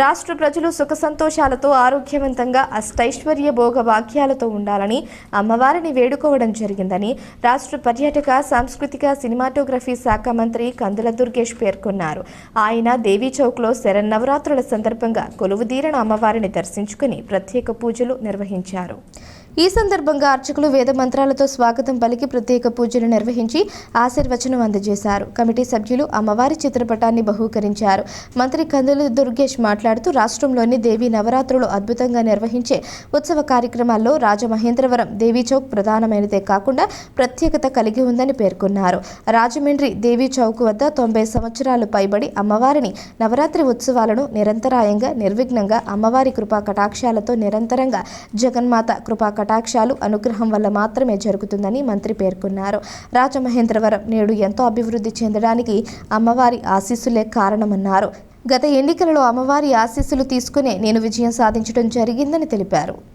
రాష్ట్ర ప్రజలు సుఖ సంతోషాలతో ఆరోగ్యవంతంగా అష్టైశ్వర్య భోగ వాక్యాలతో ఉండాలని అమ్మవారిని వేడుకోవడం జరిగిందని రాష్ట్ర పర్యాటక సాంస్కృతిక సినిమాటోగ్రఫీ శాఖ మంత్రి కందుల దుర్గేష్ పేర్కొన్నారు. ఆయన దేవీ చౌక్లో శరన్నవరాత్రుల సందర్భంగా కొలువుదీరణ అమ్మవారిని దర్శించుకుని ప్రత్యేక పూజలు నిర్వహించారు. ఈ సందర్భంగా అర్చకులు వేద మంత్రాలతో స్వాగతం పలికి ప్రత్యేక పూజలు నిర్వహించి ఆశీర్వచనం అందజేశారు. కమిటీ సభ్యులు అమ్మవారి చిత్రపటాన్ని బహూకరించారు. మంత్రి కందులు దుర్గేష్ మాట్లాడుతూ రాష్ట్రంలోని దేవీ నవరాత్రులు అద్భుతంగా నిర్వహించే ఉత్సవ కార్యక్రమాల్లో రాజమహేంద్రవరం దేవీ చౌక్ ప్రధానమైనదే కాకుండా ప్రత్యేకత కలిగి ఉందని పేర్కొన్నారు. రాజమండ్రి దేవీ చౌక్ వద్ద తొంభై సంవత్సరాలు పైబడి అమ్మవారిని నవరాత్రి ఉత్సవాలను నిరంతరాయంగా నిర్విఘ్నంగా అమ్మవారి కృపా కటాక్షాలతో నిరంతరంగా జగన్మాత కృపా కటాక్షాలు అనుగ్రహం వల్ల మాత్రమే జరుగుతుందని మంత్రి పేర్కొన్నారు. రాజమహేంద్రవరం నేడు ఎంతో అభివృద్ధి చెందడానికి అమ్మవారి ఆశీస్సులే కారణమన్నారు. గత ఎన్నికలలో అమ్మవారి ఆశీస్సులు తీసుకునే నేను విజయం సాధించడం జరిగిందని తెలిపారు.